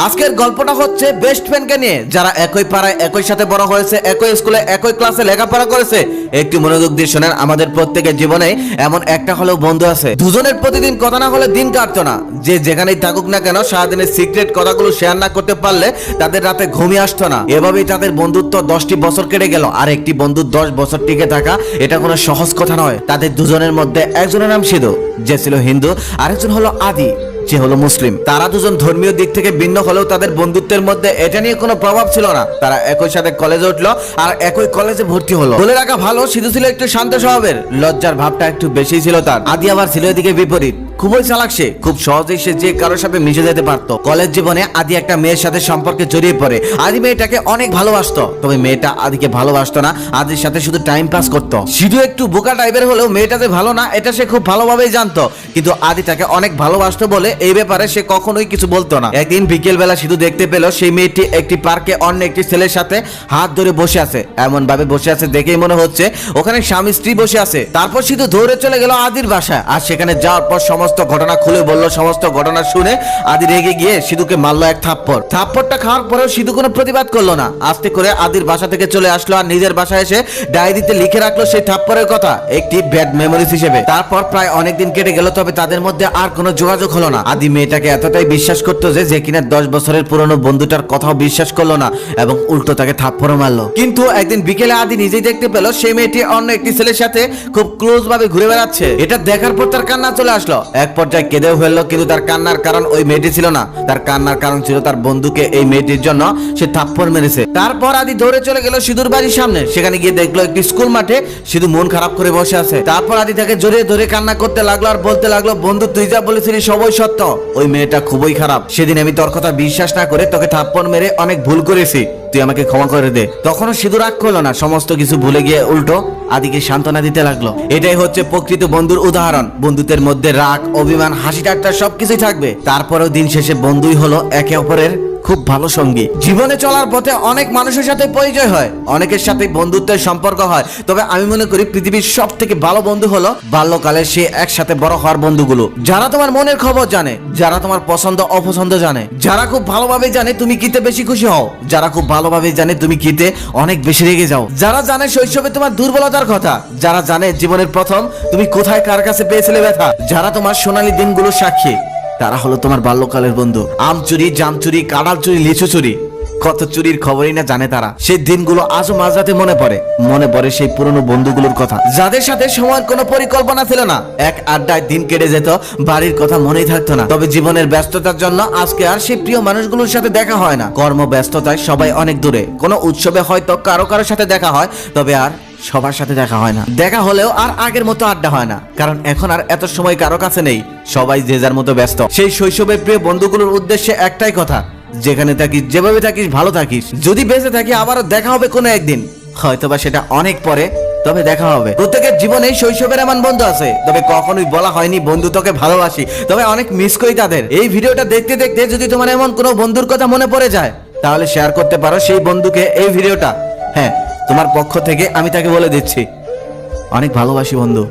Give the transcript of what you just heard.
আজকের গল্পটা হচ্ছে বেস্ট ফ্রেন্ডকে নিয়ে, যারা একই পাড়ায় একই সাথে বড় হয়েছে, একই স্কুলে একই ক্লাসে লেখাপড়া করেছে। একটি মনোযোগ দিয়ে শোনেন, আমাদের প্রত্যেকের জীবনে এমন একটা হলেও বন্ধু আছে। দুজনের প্রতিদিন কথা না হলে দিন কাটতো না। যে যেখানেই থাকুক না কেন, সারাদিনের সিক্রেট কথাগুলো শেয়ার না করতে পারলে তাদের রাতে ঘুমিয়ে আসতো না। এভাবেই তাদের বন্ধুত্ব দশটি বছর কেটে গেল। আর একটি বন্ধু দশ বছর টিকে থাকা, এটা কোনো সহজ কথা নয়। তাদের দুজনের মধ্যে একজনের নাম সিধু, যে ছিল হিন্দু, আরেকজন হলো আদি। যে হলো মুসলিম। তারা দুজন ধর্মীয় দিক থেকে ভিন্ন হলেও তাদের বন্ধুত্বের মধ্যে এটা নিয়ে কোনো প্রভাব ছিল না। তারা একই সাথে কলেজে উঠল আর একই কলেজে ভর্তি হলো। বলে রাখা ভালো, সিধু ছিল একটু শান্ত স্বভাবের। লজ্জার ভাবটা একটু বেশি ছিল তার। আদি আবার ছিল এদিকে বিপরীত। খুবই চালাক সে। খুব সহজেই সে যে কারোর সাথে মিশে যেতে পারতো। কলেজ জীবনে আদি একটা মেয়ের সাথে সম্পর্কে জড়িয়ে পড়ে। আদি মেয়েটাকে অনেক ভালোবাসতো। তবে মেয়েটা আদিকে ভালোবাসতো না। আদির সাথে শুধু টাইম পাস করতো। শুধু একটু বোকা টাইপের হলেও মেয়েটা যে ভালো না, এটা সে খুব ভালোভাবেই জানতো। কিন্তু আদি তাকে অনেক ভালোবাসতো বলে এই ব্যাপারে সে কখনোই কিছু বলতো না। একদিন বিকেল বেলা শুধু দেখতে পেল সেই মেয়েটি একটি পার্কে অন্য একটি ছেলের সাথে হাত ধরে বসে আছে। এমন ভাবে বসে আছে দেখেই মনে হচ্ছে ওখানে স্বামী স্ত্রী বসে আছে। তারপর শুধু ধরে চলে গেল আদির বাসায়। আর সেখানে যাওয়ার পর সমস্ত ঘটনা খুলে বলল, সমস্ত ঘটনা শুনে আদি রেগে গিয়ে সিধুকে মারলো এক থাপ্পড়। থাপ্পড়টা খাওয়ার পরেও সিধু কোনো প্রতিবাদ করল না। আস্তে করে আদির বাসা থেকে চলে আসলো আর নিজের বাসায় এসে ডায়েরিতে লিখে রাখল সেই থাপ্পড়ের কথা, একটি ব্যাড মেমোরিজ হিসেবে। তারপর প্রায় অনেকদিন কেটে গেল, তবে তাদের মধ্যে আর কোনো যোগাযোগ হলো না। আদি মেয়েটাকে এতটাই বিশ্বাস করতো যে যে কিনা দশ বছরের পুরনো বন্ধুটার কথাও বিশ্বাস করল না এবং উল্টো তাকে থাপ্পড়ও মারলো। কিন্তু একদিন বিকেলে আদি নিজেই দেখতে পেল, সেই মেয়েটি অন্য একটি ছেলের সাথে খুব ক্লোজ ভাবে ঘুরে বেড়াচ্ছে। এটা দেখার পর তার কান্না চলে আসলো। এক পর্যায়ে কেঁদেও ফেলল, কিন্তু তার কান্নার কারণ ওই মেয়েটি ছিল না। তার কান্নার কারণ ছিল তার বন্ধুকে এই মেয়েটির জন্য সে থাপ্পড় মেরেছে। তারপর আদি দৌড়ে চলে গেল সিঁদুর বাড়ির সামনে। সেখানে গিয়ে দেখল একটি স্কুল মাঠে শুধু মন খারাপ করে বসে আছে। তারপর আদি তাকে জড়িয়ে ধরে কান্না করতে লাগল আর বলতে লাগল, বন্ধু, তুই যা বলেছিলি সবই সত্য। ওই মেয়েটা খুবই খারাপ। সেদিন আমি তোর কথা বিশ্বাস না করে তোকে থাপ্পড় মেরে অনেক ভুল করেছি। তুই আমাকে ক্ষমা করে দে। তখনও সিঁদুর রাগ করল না, সমস্ত কিছু ভুলে গিয়ে উল্টো আদিকে সান্ত্বনা দিতে লাগল। এটাই হচ্ছে প্রকৃত বন্ধুর উদাহরণ। বন্ধুত্বের মধ্যে রাগ, অভিমান, হাসি ঠাট্টা সবকিছুই থাকবে। তারপরেও দিন শেষে বন্ধুই হলো একে অপরের খুব ভালো সঙ্গী। জীবনে চলার পথে অনেক মানুষের সাথে পরিচয় হয়, অনেকের সাথে বন্ধুত্বের সম্পর্ক হয়। তবে আমি মনে করি পৃথিবীর সব থেকে ভালো বন্ধু হলো বাল্যকালে সে একসাথে বড় হওয়ার বন্ধুগুলো। যারা তোমার মনের খবর জানে, যারা তোমার পছন্দ, অপছন্দ জানে। যারা খুব ভালোভাবে জানে তুমি কিতে বেশি খুশি হও। যারা খুব ভালোভাবে জানে তুমি কিতে অনেক বেশি রেগে যাও। যারা জানে শৈশবে তোমার দুর্বলতার কথা, যারা জানে জীবনের প্রথম তুমি কোথায় কার কাছে পেয়েছিলে ব্যথা। যারা তোমার সোনালী দিনগুলো সাক্ষী তারা হলো তোমার বাল্যকালের বন্ধু। আম চুরি, জাম চুরি কাঁড়াল চুরি, লিচু চুরি। কত চুরির খবরই না জানে তারা। সেই দিনগুলো আজও মাঝরাতে মনে পড়ে। মনে পড়ে সেই পুরনো বন্ধুগুলোর কথা। যাদের সাথে সময়ের কোনো পরিকল্পনা ছিল না। এক আড্ডায় দিন কেটে যেত, বাড়ির কথা মনেই থাকতো না। তবে জীবনের ব্যস্ততার জন্য আজকে আর সেই প্রিয় মানুষগুলোর সাথে দেখা হয় না। কর্ম ব্যস্ততায় সবাই অনেক দূরে। কোনো উৎসবে হয়তো কারও কারোর সাথে দেখা হয়, তবে আর সবার সাথে দেখা হয় না। দেখা হলেও আর আগের মতো আড্ডা হয় না। কারণ এখন আর এত সময় কারও কাছে নেই। সবাই যে যার মতো ব্যস্ত। সেই শৈশবের প্রিয় বন্ধুগুলোর উদ্দেশ্যে একটাই কথা, যেখানে থাকিস, যেভাবে থাকিস, ভালো থাকিস। যদি বেঁচে থাকি, আবারও দেখা হবে কোনো একদিন। হয়তোবা সেটা অনেক পরে, তবে দেখা হবে। প্রত্যেকের জীবনে শৈশবের এমন বন্ধু আছে। তবে কখনোই বলা হয়নি, বন্ধু, তোকে ভালোবাসি। তবে অনেক মিস করি তাদের। এই ভিডিওটা দেখতে দেখতে যদি তোমার এমন কোনো বন্ধুর কথা মনে পড়ে যায়, তাহলে শেয়ার করতে পারো সেই বন্ধুকে এই ভিডিওটা। হ্যাঁ তোমার পক্ষ থেকে আমি তাকে বলে দিচ্ছি। অনেক ভালোবাসি বন্ধু।